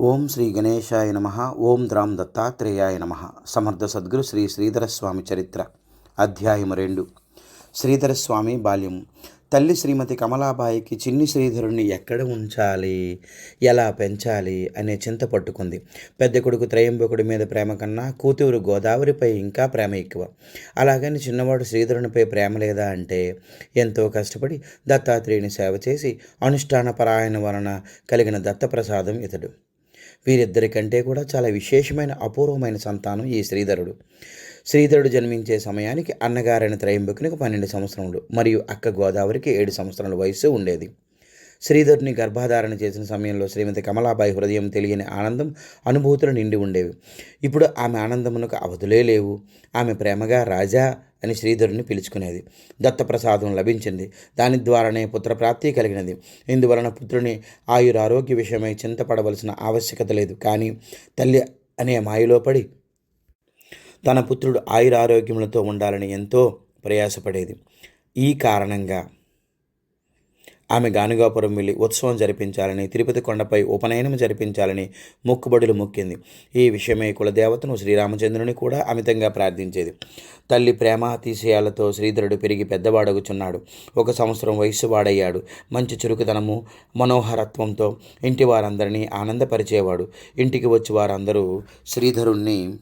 ఓం శ్రీ గణేశాయ నమ ఓం ద్రాం దత్తాత్రేయాయ నమ. సమర్థ సద్గురు శ్రీ శ్రీధరస్వామి చరిత్ర అధ్యాయము రెండు. శ్రీధరస్వామి బాల్యం తల్లి శ్రీమతి కమలాబాయికి చిన్ని శ్రీధరుణ్ణి ఎక్కడ ఉంచాలి ఎలా పెంచాలి అనే చింత పట్టుకుంది. పెద్ద కొడుకు త్రయంబకుడి మీద ప్రేమ కన్నా కూతురు గోదావరిపై ఇంకా ప్రేమ ఎక్కువ. అలాగని చిన్నవాడు శ్రీధరునిపై ప్రేమ లేదా అంటే ఎంతో కష్టపడి దత్తాత్రేయుని సేవ చేసి అనుష్ఠాన పరాయణ వలన కలిగిన దత్తప్రసాదం ఇతడు. వీరిద్దరికంటే కూడా చాలా విశేషమైన అపూర్వమైన సంతానం ఈ శ్రీధరుడు. శ్రీధరుడు జన్మించే సమయానికి అన్నగారైన త్రయంబకునికి పన్నెండు సంవత్సరములు మరియు అక్క గోదావరికి ఏడు సంవత్సరాల వయస్సు ఉండేది. శ్రీధర్ని గర్భధారణ చేసిన సమయంలో శ్రీమతి కమలాబాయి హృదయం తెలియని ఆనందం అనుభూతులు నిండి ఉండేవి. ఇప్పుడు ఆమె ఆనందమునకు అవధులే లేవు. ఆమె ప్రేమగా రాజా అని శ్రీధరుని పిలుచుకునేది. దత్తప్రసాదం లభించింది. దాని ద్వారానే పుత్రప్రాప్తి కలిగినది. ఇందువలన పుత్రుని ఆయురారోగ్య విషయమై చింతపడవలసిన ఆవశ్యకత లేదు. కానీ తల్లి అనే మాయలో పడి తన పుత్రుడు ఆయురారోగ్యములతో ఉండాలని ఎంతో ప్రయాసపడేది. ఈ కారణంగా ఆమె గానుగాపురం వెళ్ళి ఉత్సవం జరిపించాలని తిరుపతి కొండపై ఉపనయనం జరిపించాలని మొక్కుబడులు మొక్కింది. ఈ విషయమై కులదేవతను శ్రీరామచంద్రుని కూడా అమితంగా ప్రార్థించేది. తల్లి ప్రేమ అతిశయాలతో శ్రీధరుడు పెరిగి పెద్దవాడగుచున్నాడు. ఒక సంవత్సరం వయస్సు వాడయ్యాడు మంచి చురుకుతనము మనోహరత్వంతో ఇంటి వారందరినీ ఆనందపరిచేవాడు. ఇంటికి వచ్చి వారందరూ శ్రీధరుణ్ణి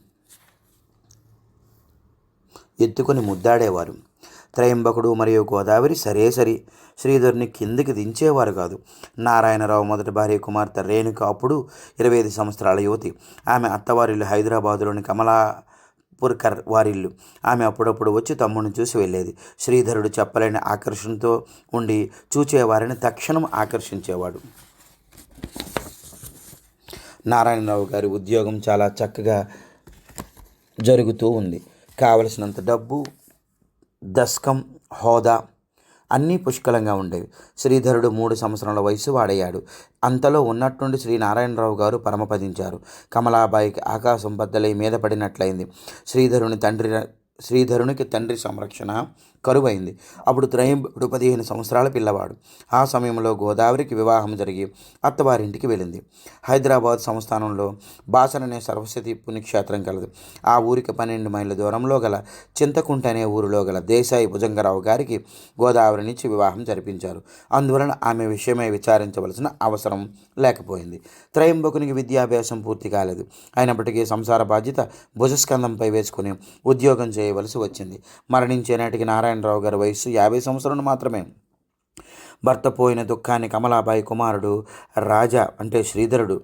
ఎత్తుకొని ముద్దాడేవారు. త్రయంబకుడు మరియు గోదావరి సరే సరి శ్రీధర్ని కిందికి దించేవారు కాదు. నారాయణరావు మొదటి భార్య కుమార్తె రేణుక అప్పుడు ఇరవై ఐదు సంవత్సరాల యువతి. ఆమె అత్తవారిల్లు హైదరాబాదులోని కమలాపుర్కర్ వారిల్లు. ఆమె అప్పుడప్పుడు వచ్చి తమ్ముడిని చూసి వెళ్ళేది. శ్రీధరుడు చెప్పలేని ఆకర్షణతో ఉండి చూచేవారిని తక్షణం ఆకర్షించేవాడు. నారాయణరావు గారి ఉద్యోగం చాలా చక్కగా జరుగుతూ ఉంది. కావలసినంత డబ్బు దస్కం హోదా అన్నీ పుష్కలంగా ఉండేవి. శ్రీధరుడు మూడు సంవత్సరాల వయసు వాడయ్యాడు. అంతలో ఉన్నట్టుండి శ్రీ నారాయణరావు గారు పరమపదించారు. కమలాబాయికి ఆకాశం బద్దలై మీద పడినట్లయింది. శ్రీధరుని తండ్రి శ్రీధరునికి తండ్రి సంరక్షణ కరువైంది. అప్పుడు త్రయంబుడు పదిహేను సంవత్సరాల పిల్లవాడు. ఆ సమయంలో గోదావరికి వివాహం జరిగి అత్తవారింటికి వెళ్ళింది. హైదరాబాద్ సంస్థానంలో బాసన్ అనే సరస్వతి పుణ్యక్షేత్రం కలదు ఆ ఊరికి పన్నెండు మైళ్ళ దూరంలో గల చింతకుంట అనే ఊరిలో గల దేశాయి భుజంగరావు గారికి గోదావరి నుంచి వివాహం జరిపించారు. అందువలన ఆమె విషయమై విచారించవలసిన అవసరం లేకపోయింది. త్రయంబకునికి విద్యాభ్యాసం పూర్తి కాలేదు. అయినప్పటికీ సంసార బాధ్యత భుజస్కంధంపై వేసుకుని ఉద్యోగం చేయవలసి వచ్చింది. మరణించే నాటికి నారాయణరావు గారి వయస్సు యాభై సంవత్సరాలు మాత్రమే. భర్త పోయిన దుఃఖాన్ని కమలాబాయి కుమారుడు రాజా అంటే శ్రీధరుడు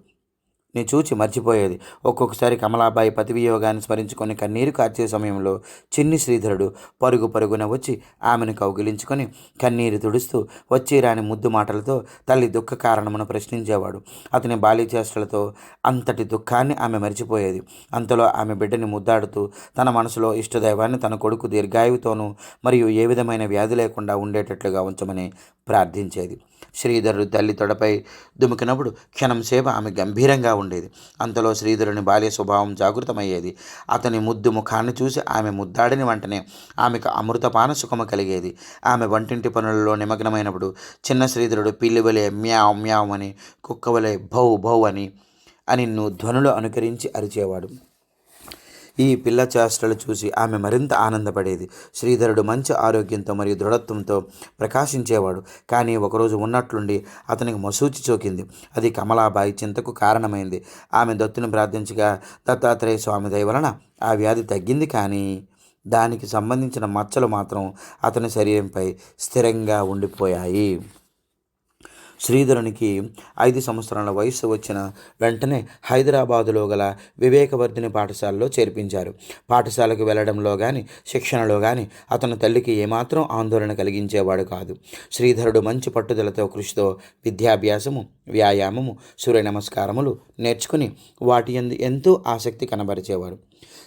ని చూచి మర్చిపోయేది. ఒక్కొక్కసారి కమలాబాయి పతివియోగాన్ని స్మరించుకొని కన్నీరు కార్చే సమయంలో చిన్ని శ్రీధరుడు పరుగు పరుగున వచ్చి ఆమెను కౌగిలించుకొని కన్నీరు తుడుస్తూ వచ్చి రాని ముద్దు మాటలతో తల్లి దుఃఖ కారణమును ప్రశ్నించేవాడు. అతని బాలిచేష్టలతో అంతటి దుఃఖాన్ని ఆమె మర్చిపోయేది. అంతలో ఆమె బిడ్డని ముద్దాడుతూ తన మనసులో ఇష్టదైవాన్ని తన కొడుకు దీర్ఘాయువుతోనూ మరియు ఏ విధమైన వ్యాధి లేకుండా ఉండేటట్లుగా ఉంచమని ప్రార్థించేది. శ్రీధరుడు తల్లి తొడపై దుమికినప్పుడు క్షణంసేపు ఆమె గంభీరంగా ఉండేది. అంతలో శ్రీధరుని బాల్య స్వభావం జాగృతమయ్యేది. అతని ముద్దు ముఖాన్ని చూసి ఆమె ముద్దాడిన వెంటనే ఆమెకు అమృతపాన సుఖము కలిగేది. ఆమె వంటింటి పనులలో నిమగ్నమైనప్పుడు చిన్న శ్రీధరుడు పిల్లి వలె మ్యావ్ మ్యావ్ అని కుక్క వలె భౌ భౌ అని అని నువ్వు ధ్వనులు అనుకరించి అరిచేవాడు. ఈ పిల్ల చేష్టలు చూసి ఆమె మరింత ఆనందపడేది. శ్రీధరుడు మంచి ఆరోగ్యంతో మరియు దృఢత్వంతో ప్రకాశించేవాడు. కానీ ఒకరోజు ఉన్నట్లుండి అతనికి మసూచి చోకింది అది కమలాబాయి చింతకు కారణమైంది. ఆమె దత్తుని ప్రార్థించగా దత్తాత్రేయ స్వామి దయ వలన ఆ వ్యాధి తగ్గింది కానీ దానికి సంబంధించిన మచ్చలు మాత్రం అతని శరీరంపై స్థిరంగా ఉండిపోయాయి. శ్రీధరునికి ఐదు సంవత్సరాల వయస్సు వచ్చిన వెంటనే హైదరాబాదులో గల వివేకవర్ధిని పాఠశాలలో చేర్పించారు. పాఠశాలకు వెళ్ళడంలో కానీ శిక్షణలో కానీ అతని తల్లికి ఏమాత్రం ఆందోళన కలిగించేవాడు కాదు. శ్రీధరుడు మంచి పట్టుదలతో కృషితో విద్యాభ్యాసము వ్యాయామము సూర్య నమస్కారములు నేర్చుకుని వాటి ఎందు ఎంతో ఆసక్తి కనబరిచేవాడు.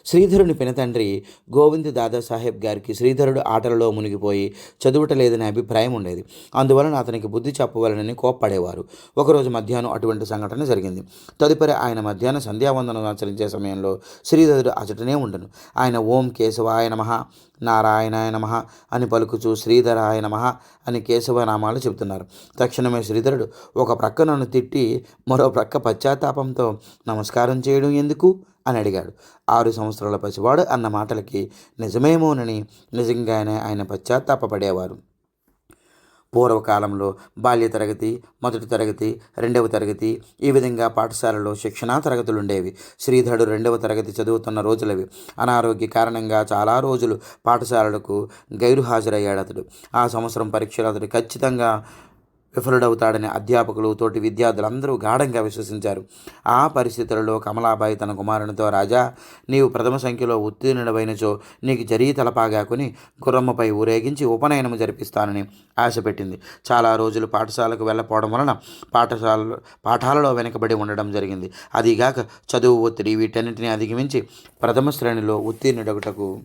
శ్రీధరుని పినతండ్రి గోవింద్ దాదాసాహెబ్ గారికి శ్రీధరుడు ఆటలలో మునిగిపోయి చదువుటలేదనే అభిప్రాయం ఉండేది. అందువలన అతనికి బుద్ధి చెప్పవలనని కోప్పడేవారు. ఒకరోజు మధ్యాహ్నం అటువంటి సంఘటన జరిగింది. తదుపరి ఆయన మధ్యాహ్నం సంధ్యావందనం ఆచరించే సమయంలో శ్రీధరుడు అచటనే ఉండను. ఆయన ఓం కేశవాయ నమ నారాయణాయ నమ అని పలుకుచూ శ్రీధరాయ నమ అని కేశవనామాలు చెబుతున్నారు. తక్షణమే శ్రీధరుడు ఒక ప్రక్క నన్ను తిట్టి మరో ప్రక్క పశ్చాత్తాపంతో నమస్కారం చేయడం ఎందుకు? అని అడిగాడు. ఆరు సంవత్సరాల పసివాడు అన్న మాటలకి నిజమేమోనని నిజంగానే ఆయన పశ్చాత్తాపడేవారు పూర్వకాలంలో బాల్య తరగతి మొదటి తరగతి రెండవ తరగతి ఈ విధంగా పాఠశాలలో శిక్షణా తరగతులు ఉండేవి శ్రీధరుడు రెండవ తరగతి చదువుతున్న రోజులవి. అనారోగ్య కారణంగా చాలా రోజులు పాఠశాలలకు గైరు హాజరయ్యాడు అతడు ఆ సంవత్సరం పరీక్షలు అతడు ఖచ్చితంగా విఫలుడవుతాడని అధ్యాపకులు తోటి విద్యార్థులందరూ గాఢంగా విశ్వసించారు. ఆ పరిస్థితులలో కమలాబాయి తన కుమారునితో రాజా నీవు ప్రథమ సంఖ్యలో ఉత్తీర్ణుడవైనచో నీకు జరీ తలపాగాకుని గుర్రమ్మపై ఊరేగించి ఉపనయనము జరిపిస్తానని ఆశ పెట్టింది. చాలా రోజులు పాఠశాలకు వెళ్ళపోవడం వలన పాఠశాలలో పాఠాలలో వెనుకబడి ఉండడం జరిగింది. అదిగాక చదువు ఒత్తిడి వీటన్నిటిని అధిగమించి ప్రథమ శ్రేణిలో ఉత్తీర్ణుడగుటకు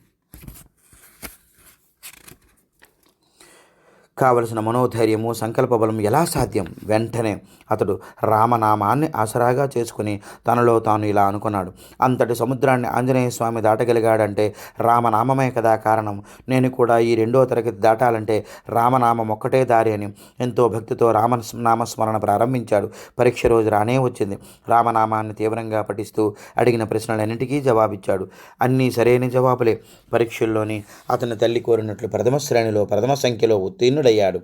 కావలసిన మనోధైర్యము సంకల్ప బలం ఎలా సాధ్యం? వెంటనే అతడు రామనామాన్ని ఆసరాగా చేసుకుని తనలో తాను ఇలా అనుకున్నాడు. అంతటి సముద్రాన్ని ఆంజనేయ స్వామి దాటగలిగాడంటే రామనామమే కదా కారణం. నేను కూడా ఈ రెండో తరగతి దాటాలంటే రామనామం ఒక్కటే దారి అని ఎంతో భక్తితో రామ నామస్మరణ ప్రారంభించాడు. పరీక్ష రోజు రానే వచ్చింది. రామనామాన్ని తీవ్రంగా పఠిస్తూ అడిగిన ప్రశ్నలన్నింటికీ జవాబిచ్చాడు. అన్నీ సరైన జవాబులే. పరీక్షల్లోని అతని తల్లి కోరినట్లు ప్రథమ శ్రేణిలో ప్రథమ సంఖ్యలో ఉత్తీర్ణుడయ్యాడు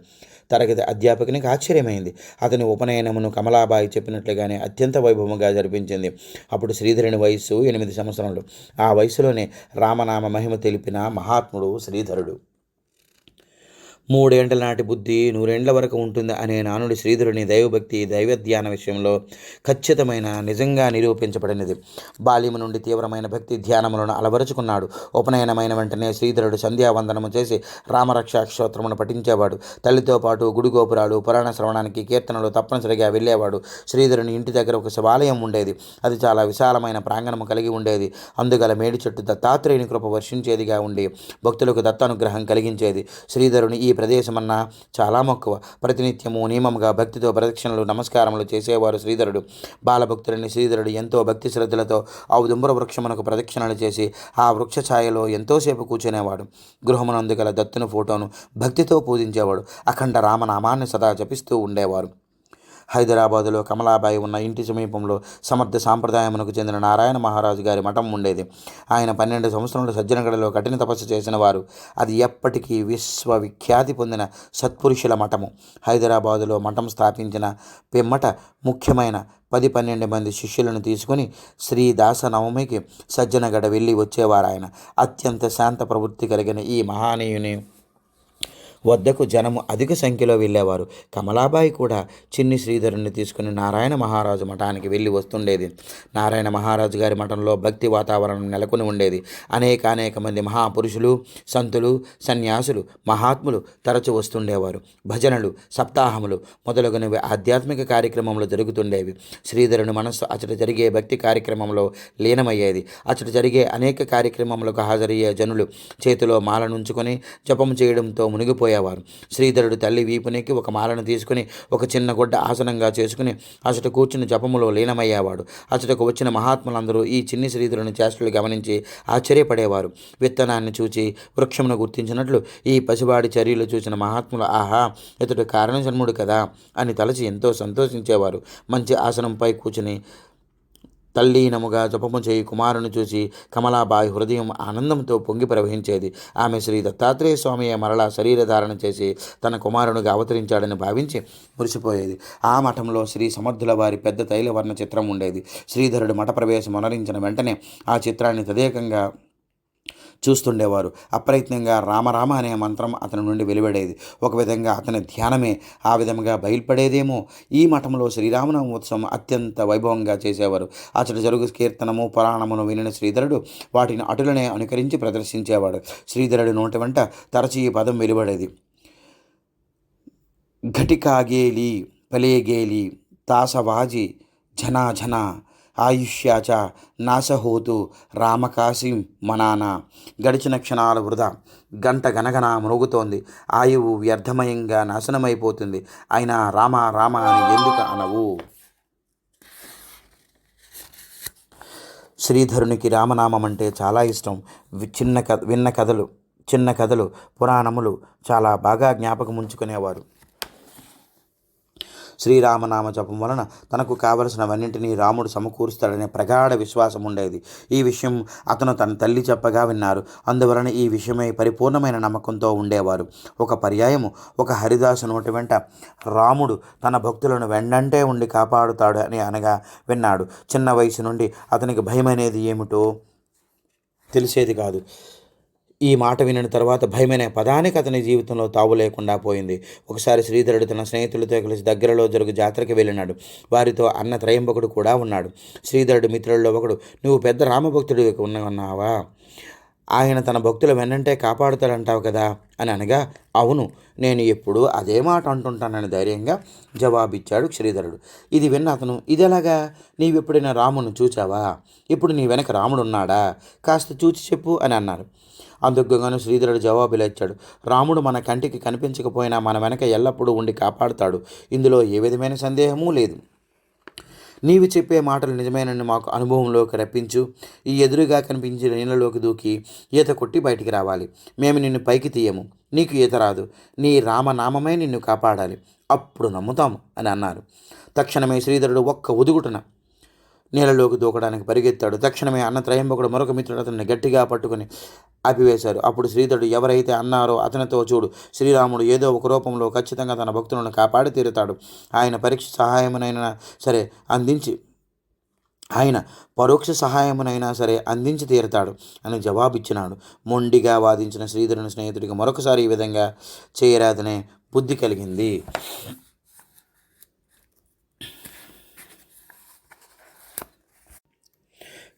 తరగతి అధ్యాపకునికి ఆశ్చర్యమైంది. అతని ఉపనయనమును కమలాబాయి చెప్పినట్లుగానే అత్యంత వైభవంగా జరిపించింది. అప్పుడు శ్రీధరుని వయస్సు ఎనిమిది సంవత్సరాలు ఆ వయసులోనే రామనామ మహిమ తెలిపిన మహాత్ముడు శ్రీధరుడు. మూడేండ్ల నాటి బుద్ధి నూరేండ్ల వరకు ఉంటుంది అనే నానుడి శ్రీధరుని దైవభక్తి దైవధ్యాన విషయంలో ఖచ్చితమైన నిజంగా నిరూపించబడినది. బాల్యము నుండి తీవ్రమైన భక్తి ధ్యానములను అలవరుచుకున్నాడు. ఉపనయనమైన వెంటనే శ్రీధరుడు సంధ్యావందనము చేసి రామరక్షా స్తోత్రమును పఠించేవాడు. తల్లితో పాటు గుడి గోపురాలు పురాణ శ్రవణానికి కీర్తనలు తప్పనిసరిగా వెళ్ళేవాడు. శ్రీధరుని ఇంటి దగ్గర ఒక శివాలయం ఉండేది. అది చాలా విశాలమైన ప్రాంగణము కలిగి ఉండేది. అందుగల మేడి చెట్టు దత్తాత్రేయుని కృప వర్షించేదిగా ఉండి భక్తులకు దత్తానుగ్రహం కలిగించేది. శ్రీధరుని ఈ ప్రదేశమన్నా చాలా మక్కువ. ప్రతినిత్యము నియమముగా భక్తితో ప్రదక్షిణలు నమస్కారములు చేసేవారు శ్రీధరుడు. బాలభక్తులని శ్రీధరుడు ఎంతో భక్తి శ్రద్ధలతో ఔదుంబర వృక్షమునకు ప్రదక్షిణలు చేసి ఆ వృక్ష ఛాయలో ఎంతోసేపు కూర్చునేవాడు. గృహమునందు గల దత్తుని ఫోటోను భక్తితో పూజించేవాడు. అఖండ రామనామాన్ని సదా జపిస్తూ ఉండేవారు. హైదరాబాదులో కమలాబాయి ఉన్న ఇంటి సమీపంలో సమర్థ సాంప్రదాయమునకు చెందిన నారాయణ మహారాజు గారి మఠం ఉండేది. ఆయన పన్నెండు సంవత్సరంలో సజ్జనగడలో కఠిన తపస్సు చేసిన వారు అది ఎప్పటికీ విశ్వవిఖ్యాతి పొందిన సత్పురుషుల మఠము. హైదరాబాదులో మఠం స్థాపించిన పిమ్మట ముఖ్యమైన పది పన్నెండు మంది శిష్యులను తీసుకుని శ్రీ దాసనవమికి సజ్జనగడ వెళ్ళి వచ్చేవారు ఆయన అత్యంత శాంత ప్రవృత్తి కలిగిన ఈ మహానీయుని వద్దకు జనము అధిక సంఖ్యలో వెళ్ళేవారు. కమలాబాయి కూడా చిన్ని శ్రీధరుని తీసుకుని నారాయణ మహారాజు మఠానికి వెళ్ళి వస్తుండేది. నారాయణ మహారాజు గారి మఠంలో భక్తి వాతావరణం నెలకొని ఉండేది. అనేక అనేక మంది మహాపురుషులు సంతులు సన్యాసులు మహాత్ములు తరచు వస్తుండేవారు. భజనలు సప్తాహములు మొదలగునవి ఆధ్యాత్మిక కార్యక్రమంలో జరుగుతుండేవి. శ్రీధరుని మనస్సు అచట జరిగే భక్తి కార్యక్రమంలో లీనమయ్యేది. అచట జరిగే అనేక కార్యక్రమములకు హాజరయ్యే జనులు చేతిలో మాలనుంచుకొని జపం చేయడంతో మునిగిపోయేవారు శ్రీధరుడు తల్లి వీపునికి ఒక మాలను తీసుకుని ఒక చిన్న గుడ్డ ఆసనంగా చేసుకుని అచట కూర్చుని జపములో లీనమయ్యేవాడు. అసటకు వచ్చిన మహాత్ములందరూ ఈ చిన్ని శ్రీధరుని చేష్టలు గమనించి ఆశ్చర్యపడేవారు. విత్తనాన్ని చూచి వృక్షమును గుర్తించినట్లు ఈ పసివాడి చర్యలు చూసిన మహాత్ములు ఆహా ఇతడు కారణజన్ముడు కదా? అని తలచి ఎంతో సంతోషించేవారు. మంచి ఆసనంపై కూర్చుని తల్లీనముగా జపము చేయి కుమారుని చూసి కమలాబాయి హృదయం ఆనందంతో పొంగి ప్రవహించేది. ఆమె శ్రీ దత్తాత్రేయ స్వామియే మరలా శరీరధారణ చేసి తన కుమారునిగా అవతరించాడని భావించి మురిసిపోయేది. ఆ మఠంలో శ్రీ సమర్థుల వారి పెద్ద తైలవర్ణ చిత్రం ఉండేది. శ్రీధరుడు మఠ ప్రవేశం మనరించిన వెంటనే ఆ చిత్రాన్ని తదేకంగా చూస్తుండేవారు. అప్రయత్నంగా రామరామ అనే మంత్రం అతని నుండి వెలువడేది. ఒక విధంగా అతని ధ్యానమే ఆ విధంగా బయలుపడేదేమో. ఈ మఠంలో శ్రీరామనవమి ఉత్సవం అత్యంత వైభవంగా చేసేవారు. అతడు జరుగు కీర్తనము పురాణమును వినిన శ్రీధరుడు వాటిని అటులనే అనుకరించి ప్రదర్శించేవాడు. శ్రీధరుడు నోటి వెంట తరచు ఈ పదం వెలువడేది. ఘటికాగేలి పలేగేలి తాసవాజి ఝనా ఝనా ఆయుష్యాచ నాశహోతు రామకాశీం మనాన. గడిచిన క్షణాల వృధా. గంట గనగన మునుగుతోంది ఆయువు వ్యర్థమయంగా నాశనమైపోతుంది. అయినా రామ రామ అని ఎందుకు అనవు? శ్రీధరునికి రామనామం అంటే చాలా ఇష్టం. వి- చిన్న కథ విన్న కథలు చిన్న కథలు పురాణములు చాలా బాగా జ్ఞాపకం ఉంచుకునేవారు శ్రీరామనామ జపం వలన తనకు కావలసినవన్నింటినీ రాముడు సమకూరుస్తాడనే ప్రగాఢ విశ్వాసం ఉండేది. ఈ విషయం అతను తన తల్లి చెప్పగా విన్నారు. అందువలన ఈ విషయమై పరిపూర్ణమైన నమ్మకంతో ఉండేవారు. ఒక పర్యాయము ఒక హరిదాసు నోటి వెంట రాముడు తన భక్తులను వెండంటే ఉండి కాపాడుతాడు అని అనగా విన్నాడు. చిన్న వయసు నుండి అతనికి భయం అనేది ఏమిటో తెలిసేది కాదు. ఈ మాట వినిన తర్వాత భయమనే పదానికి అతని జీవితంలో తావు లేకుండా పోయింది. ఒకసారి శ్రీధరుడు తన స్నేహితులతో కలిసి దగ్గరలో జరుగు జాతరకి వెళ్ళినాడు. వారితో అన్న త్రయంబకుడు కూడా ఉన్నాడు. శ్రీధరుడు మిత్రుల్లో ఒకడు నువ్వు పెద్ద రామభక్తుడు ఉన్నావా? ఆయన తన భక్తుల వెన్నంటే కాపాడుతాడంటావు కదా? అని అనగా అవును నేను ఎప్పుడు అదే మాట అంటుంటానని ధైర్యంగా జవాబిచ్చాడు శ్రీధరుడు. ఇది విన్న అతను ఇదెలాగా? నీవెప్పుడైనా రామును చూచావా? ఇప్పుడు నీ వెనక రాముడు ఉన్నాడా కాస్త చూచి చెప్పు అని అన్నారు. అందుకుగాను శ్రీధరుడు జవాబులు ఇచ్చాడు రాముడు మన కంటికి కనిపించకపోయినా మన వెనక ఎల్లప్పుడూ ఉండి కాపాడుతాడు. ఇందులో ఏ విధమైన సందేహమూ లేదు. నీవు చెప్పే మాటలు నిజమేనని మాకు అనుభవంలోకి రప్పించు. ఈ ఎదురుగా కనిపించిన నీళ్ళలోకి దూకి ఈత కొట్టి బయటికి రావాలి. మేము నిన్ను పైకి తీయము. నీకు ఈత రాదు. నీ రామనామమే నిన్ను కాపాడాలి. అప్పుడు నమ్ముతాము అని అన్నారు. తక్షణమే శ్రీధరుడు ఒక్క ఉదుగుటన నీళ్ళలోకి దూకడానికి పరిగెత్తాడు. తక్షణమే అన్న త్రయంబకుడు మరొక మిత్రుడు అతన్ని గట్టిగా పట్టుకుని ఆపివేశారు అప్పుడు శ్రీధరుడు ఎవరైతే అన్నారో అతనితో చూడు. శ్రీరాముడు ఏదో ఒక రూపంలో ఖచ్చితంగా తన భక్తులను కాపాడి తీరుతాడు. ఆయన పరీక్ష సహాయమునైనా సరే అందించి ఆయన పరోక్ష సహాయమునైనా సరే అందించి తీరుతాడు అని జవాబిచ్చినాడు. మొండిగా వాదించిన శ్రీధరుని స్నేహితుడికి మరొకసారి ఈ విధంగా చేయరాదనే బుద్ధి కలిగింది.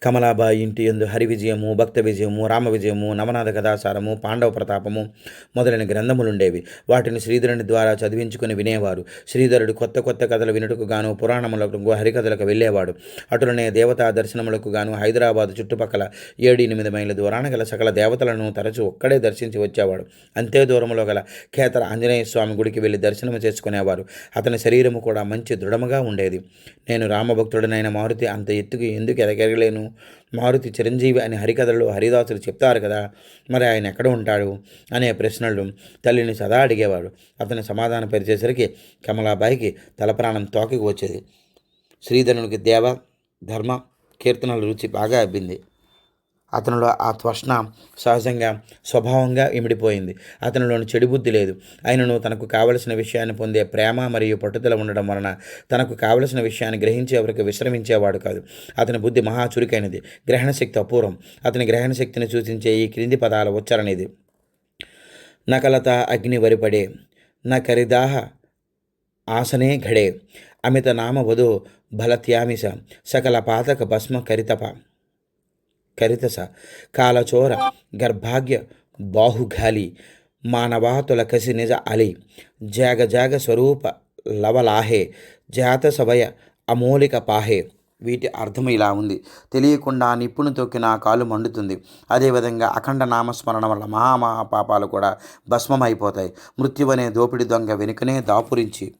కమలాబాయి ఇంటి ఎందు హరి విజయము భక్త విజయము రామ విజయము నవనాథ కథాసారము పాండవ ప్రతాపము మొదలైన గ్రంథములుండేవి. వాటిని శ్రీధరుని ద్వారా చదివించుకుని వినేవారు. శ్రీధరుడు కొత్త కొత్త కథలు వినుటకు గాను పురాణములకు హరికథలకు వెళ్ళేవాడు. అటులనే దేవతా దర్శనములకు గాను హైదరాబాద్ చుట్టుపక్కల ఏడు ఎనిమిది మైళ్ళ దూరాన గల సకల దేవతలను తరచూ ఒక్కడే దర్శించి వచ్చేవాడు. అంతే దూరంలో గల కేతర ఆంజనేయ స్వామి గుడికి వెళ్ళి దర్శనము చేసుకునేవారు. అతని శరీరము కూడా మంచి దృఢముగా ఉండేది. నేను రామభక్తుడనైన మారుతి అంత ఎత్తుకు ఎందుకు ఎదగలేను మారుతి చిరంజీవి అని హరికథలు హరిదాసులు చెప్తారు కదా మరి ఆయన ఎక్కడ ఉంటాడు అనే ప్రశ్నలు తల్లిని సదా అడిగేవాడు. అతను సమాధానం పరిచేసరికి కమలాబాయికి తలప్రాణం తోకకి వచ్చేది. శ్రీధరునికి దేవ ధర్మ కీర్తనల రుచి బాగా అబ్బింది. అతనిలో ఆ త్వష్ణ సహజంగా స్వభావంగా ఇమిడిపోయింది. అతనిలోని చెడు బుద్ధి లేదు. ఆయనను తనకు కావలసిన విషయాన్ని పొందే ప్రేమ మరియు పట్టుదల ఉండడం వలన తనకు కావలసిన విషయాన్ని గ్రహించే వరకు విశ్రమించేవాడు కాదు. అతని బుద్ధి మహా చురుకైనది. గ్రహణశక్తి అపూర్వం. అతని గ్రహణశక్తిని సూచించే ఈ క్రింది పదాల ఉచ్చారణ ఇది నకలత అగ్ని వరిపడే నకరిదాహ ఆసనే ఘడే అమిత నామ వధు బలత్యామిష సకల పాతక భస్మ కరితప. కరితస కాలచోర గర్భాగ్య బాహుఘాలి మానవాతుల కసి నిజ అలి జాగ జాగ స్వరూప లవలాహే జాత సభయ అమూలిక పాహే. వీటి అర్థం ఇలా ఉంది. తెలియకుండా నిప్పును తొక్కి నా కాలు మండుతుంది. అదేవిధంగా అఖండ నామస్మరణ వల్ల మహామహా పాపాలు కూడా భస్మమైపోతాయి. మృత్యువనే దోపిడి దొంగ వెనుకనే దాపురించి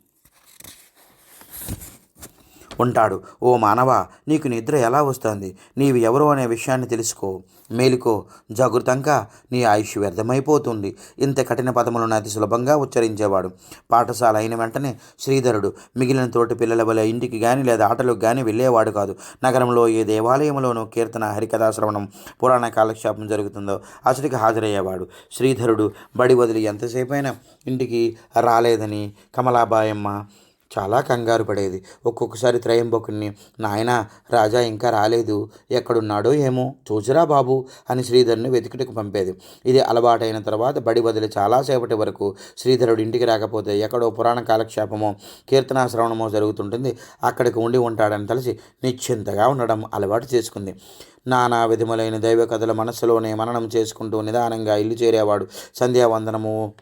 ఉంటాడు. ఓ మానవ నీకు నిద్ర ఎలా వస్తుంది? నీవు ఎవరు అనే విషయాన్ని తెలుసుకో. మేలుకో. జాగృతంగా నీ ఆయుష్ వ్యర్థమైపోతుంది. ఇంత కఠిన పదములను అతి సులభంగా ఉచ్చరించేవాడు. పాఠశాల అయిన వెంటనే శ్రీధరుడు మిగిలిన తోటి పిల్లల వల్ల ఇంటికి కానీ లేదా ఆటలకు కానీ వెళ్ళేవాడు కాదు. నగరంలో ఏ దేవాలయంలోనూ కీర్తన హరికథా శ్రవణం పురాణ కాలక్షేపం జరుగుతుందో అసలుకి హాజరయ్యేవాడు. శ్రీధరుడు బడి వదిలి ఎంతసేపైనా ఇంటికి రాలేదని కమలాబాయమ్మ చాలా కంగారు పడేది. ఒక్కొక్కసారి త్రయంబకుని నాయన రాజా ఇంకా రాలేదు. ఎక్కడున్నాడో ఏమో? చూసిరా బాబు అని శ్రీధర్ని వెతుకుటకు పంపేది. ఇది అలవాటైన తర్వాత బడి వదిలి చాలాసేపటి వరకు శ్రీధరుడు ఇంటికి రాకపోతే ఎక్కడో పురాణ కాలక్షేపమో కీర్తనా శ్రవణమో జరుగుతుంటుంది. అక్కడికి ఉండి ఉంటాడని తెలిసి నిశ్చింతగా ఉండడం అలవాటు చేసుకుంది. నానా విధములైన దైవ కథల మనస్సులోనే మననం చేసుకుంటూ నిదానంగా ఇల్లు చేరేవాడు. సంధ్యావందనము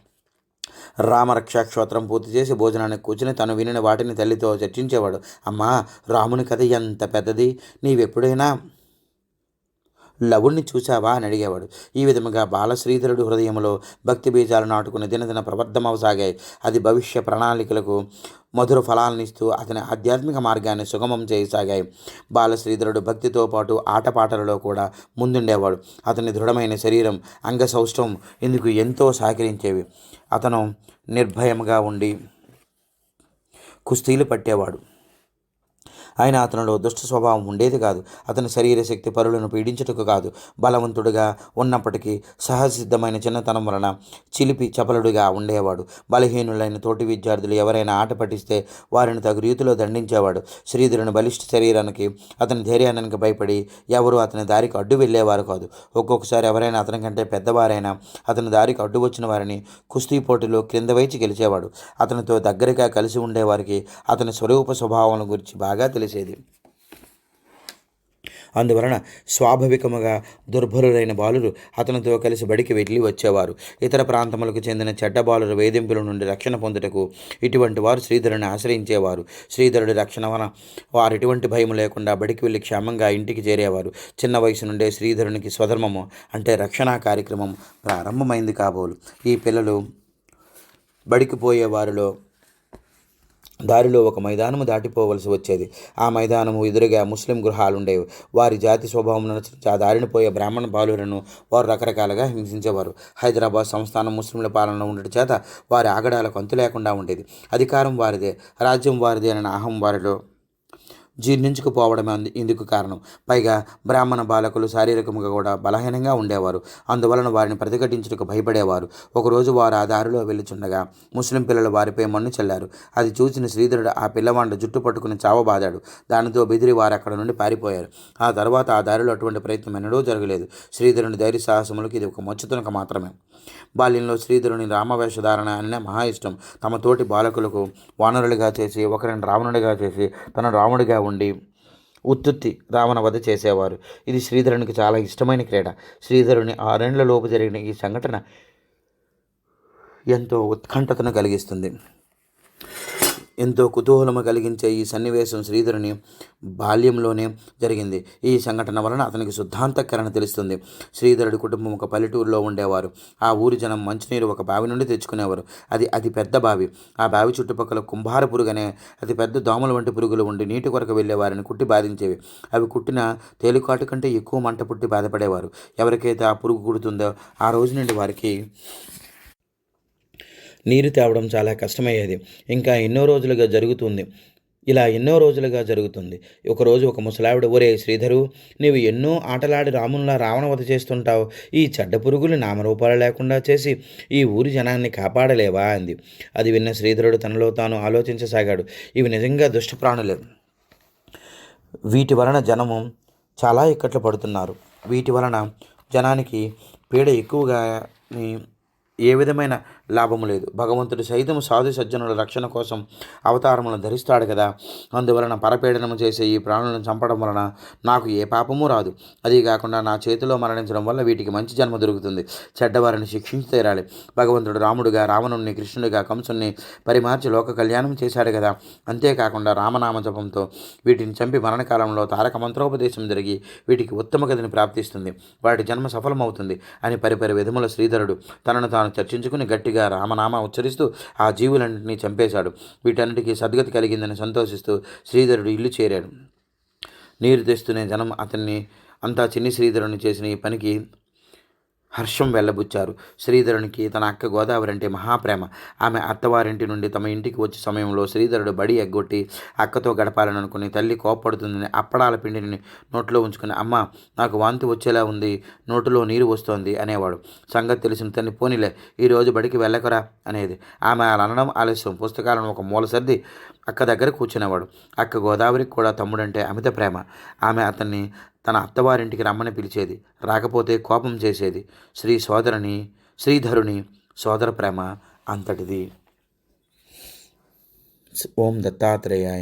రామరక్షాక్షోత్రం పూర్తి చేసి భోజనానికి కూర్చుని తను వినిన వాటిని తల్లితో చర్చించేవాడు. అమ్మా రాముని కథ ఎంత పెద్దది? నీవెప్పుడైనా లవుణ్ణి చూశావా అని అడిగేవాడు. ఈ విధముగా బాలశ్రీధరుడు హృదయంలో భక్తి బీజాలు నాటుకుని దినదిన ప్రవర్ధమవసాగాయి. అది భవిష్య ప్రణాళికలకు మధుర ఫలాలనిస్తూ అతని ఆధ్యాత్మిక మార్గాన్ని సుగమం చేయసాగాయి. బాలశ్రీధరుడు భక్తితో పాటు ఆటపాటలలో కూడా ముందుండేవాడు. అతని దృఢమైన శరీరం అంగసౌష్టం ఇందుకు ఎంతో సహకరించేవి. అతను నిర్భయంగా ఉండి కుస్తీలు పట్టేవాడు. ఆయన అతనిలో దుష్ట స్వభావం ఉండేది కాదు. అతని శరీర శక్తి పరులను పీడించుటకు కాదు. బలవంతుడుగా ఉన్నప్పటికీ సహసిద్ధమైన చిన్నతనం వలన చిలిపి చపలుడుగా ఉండేవాడు. బలహీనులైన తోటి విద్యార్థులు ఎవరైనా ఆట పట్టిస్తే వారిని తగు రీతిలో దండించేవాడు. శ్రీధరుని బలిష్ట శరీరానికి అతని ధైర్యానికి భయపడి ఎవరు అతని దారికి అడ్డు వెళ్ళేవారు కాదు. ఒక్కొక్కసారి ఎవరైనా అతని కంటే పెద్దవారైనా అతని దారికి అడ్డు వచ్చిన వారిని కుస్తీ పోటీలో క్రింద వైచి గెలిచేవాడు. అతనితో దగ్గరగా కలిసి ఉండేవారికి అతని స్వరూప స్వభావం గురించి బాగా చేసేది. అందువలన స్వాభావికముగా దుర్బలులైన బాలురు అతనితో కలిసి బడికి వెళ్ళి వచ్చేవారు. ఇతర ప్రాంతములకు చెందిన చెడ్డ బాలుర వేధింపుల నుండి రక్షణ పొందుటకు ఇటువంటి వారు శ్రీధరుని ఆశ్రయించేవారు. శ్రీధరుడి రక్షణ వలన వారు ఎటువంటి భయం లేకుండా బడికి వెళ్ళి క్షేమంగా ఇంటికి చేరేవారు. చిన్న వయసు నుండే శ్రీధరునికి స్వధర్మము అంటే రక్షణా కార్యక్రమం ప్రారంభమైంది కాబోలు. ఈ పిల్లలు బడికి పోయే వారిలో దారిలో ఒక మైదానము దాటిపోవలసి వచ్చేది. ఆ మైదానము ఎదురుగా ముస్లిం గృహాలు ఉండేవి వారి జాతి స్వభావం అనుసరించి ఆ దారిని పోయే బ్రాహ్మణ బాలులను వారు రకరకాలుగా హింసించేవారు. హైదరాబాద్ సంస్థానం ముస్లింల పాలన ఉండటం చేత వారి ఆగడాలకు అంతు లేకుండా ఉండేది. అధికారం వారిదే రాజ్యం వారిదే అనే అహం వారిలో జీర్ణించుకుపోవడమే ఇందుకు కారణం. పైగా బ్రాహ్మణ బాలకులు శారీరకంగా కూడా బలహీనంగా ఉండేవారు. అందువలన వారిని ప్రతిఘటించుటకు భయపడేవారు. ఒకరోజు వారు ఆ దారిలో వెళ్ళుచుండగా ముస్లిం పిల్లలు వారిపై మన్ను చల్లారు. అది చూసిన శ్రీధరుడు ఆ పిల్లవాడిని జుట్టు పట్టుకుని చావబాదాడు. దానితో బెదిరి వారు అక్కడ నుండి పారిపోయారు. ఆ తర్వాత ఆ దారిలో అటువంటి ప్రయత్నం ఎన్నడూ జరగలేదు. శ్రీధరుని ధైర్య సాహసములకు ఇది ఒక మొచ్చుతునక మాత్రమే. బాల్యంలో శ్రీధరుని రామవేషధారణ అనే మహా ఇష్టం తమ తోటి బాలకులకు వానరులుగా చేసి ఒకరిని రావణుడిగా చేసి తన రాముడిగా ఉండి ఉత్తుత్తి రావణ వధ చేసేవారు. ఇది శ్రీధరునికి చాలా ఇష్టమైన క్రీడ. శ్రీధరుని ఆరేండ్ల లోపు జరిగిన ఈ సంఘటన ఎంతో ఉత్కంఠతను కలిగిస్తుంది. ఎంతో కుతూహలము కలిగించే ఈ సన్నివేశం శ్రీధరుని బాల్యంలోనే జరిగింది. ఈ సంఘటన వలన అతనికి శుద్ధాంతకరణ తెలుస్తుంది. శ్రీధరుడి కుటుంబం ఒక పల్లెటూరులో ఉండేవారు. ఆ ఊరి జనం మంచినీరు ఒక బావి నుండి తెచ్చుకునేవారు. అది అతి పెద్ద బావి. ఆ బావి చుట్టుపక్కల కుంభార పురుగు అనే అతి పెద్ద దోమల వంటి పురుగులు ఉండి నీటి కొరకు వెళ్ళేవారిని కుట్టి బాధించేవి. అవి కుట్టిన తేలికాటు కంటే ఎక్కువ మంట పుట్టి బాధపడేవారు. ఎవరికైతే ఆ పురుగు కుడుతుందో ఆ రోజు నుండి వారికి నీరు తేవడం చాలా కష్టమయ్యేది. ఇంకా ఎన్నో రోజులుగా జరుగుతుంది. ఇలా ఎన్నో రోజులుగా జరుగుతుంది. ఒకరోజు ఒక ముసలావిడ ఒరే శ్రీధరు నీవు ఎన్నో ఆటలాడి రాముల్లా రావణవధ చేస్తుంటావు. ఈ చెడ్డ పురుగులు నామరూపాలు లేకుండా చేసి ఈ ఊరి జనాన్ని కాపాడలేవా? అంది. అది విన్న శ్రీధరుడు తనలో తాను ఆలోచించసాగాడు. ఇవి నిజంగా దుష్ట ప్రాణులే వీటి వలన జనము చాలా ఇక్కట్లు పడుతున్నారు. వీటి వలన జనానికి పీడ ఎక్కువగా ఏ విధమైన లాభము లేదు. భగవంతుడు సైతం సాధు సజ్జనుల రక్షణ కోసం అవతారములను ధరిస్తాడు కదా. అందువలన పరపీడనము చేసే ఈ ప్రాణులను చంపడం వలన నాకు ఏ పాపము రాదు. అది కాకుండా నా చేతిలో మరణించడం వల్ల వీటికి మంచి జన్మ దొరుకుతుంది. చెడ్డవారిని శిక్షించి తీరాలి. భగవంతుడు రాముడుగా రావణుణ్ణి కృష్ణుడిగా కంసుణ్ణి పరిమార్చి లోక కళ్యాణం చేశాడు కదా. అంతేకాకుండా రామనామ జపంతో వీటిని చంపి మరణకాలంలో తారక మంత్రోపదేశం జరిగి వీటికి ఉత్తమ గతిని ప్రాప్తిస్తుంది. వాటి జన్మ సఫలమవుతుంది అని పరిపరి విధముల శ్రీధరుడు తనను తాను చర్చించుకుని గట్టిగా రామనామ ఉచ్చరిస్తూ ఆ జీవులన్నింటినీ చంపేశాడు. వీటన్నిటికీ సద్గతి కలిగిందని సంతోషిస్తూ శ్రీధరుడు ఇల్లు చేరాడు. నీరు తెస్తూనే జనం అతన్ని అంతా చిన్ని శ్రీధరుని చేసిన ఈ పనికి హర్షం వెళ్ళబుచ్చారు. శ్రీధరునికి తన అక్క గోదావరి అంటే మహాప్రేమ. ఆమె అత్తవారింటి నుండి తమ ఇంటికి వచ్చే సమయంలో శ్రీధరుడు బడి ఎగ్గొట్టి అక్కతో గడపాలని అనుకుని తల్లి కోప్పడుతుందని అప్పడాల పిండిని నోట్లో ఉంచుకుని అమ్మ నాకు వాంతి వచ్చేలా ఉంది. నోటిలో నీరు వస్తోంది అనేవాడు. సంగతి తెలిసిన తన్ని పోనీలే ఈరోజు బడికి వెళ్ళకరా అనేది. ఆమె అలా అనడం ఆలస్యం. పుస్తకాలను ఒక మూల సర్ది అక్క దగ్గర కూర్చునేవాడు. అక్క గోదావరికి కూడా తమ్ముడంటే అమిత ప్రేమ. ఆమె అతన్ని తన అత్తవారింటికి రమ్మని పిలిచేది. రాకపోతే కోపం చేసేది. శ్రీ సోదరుని శ్రీధరుని సోదర ప్రేమ అంతటిది. ఓం దత్తాత్రేయాయ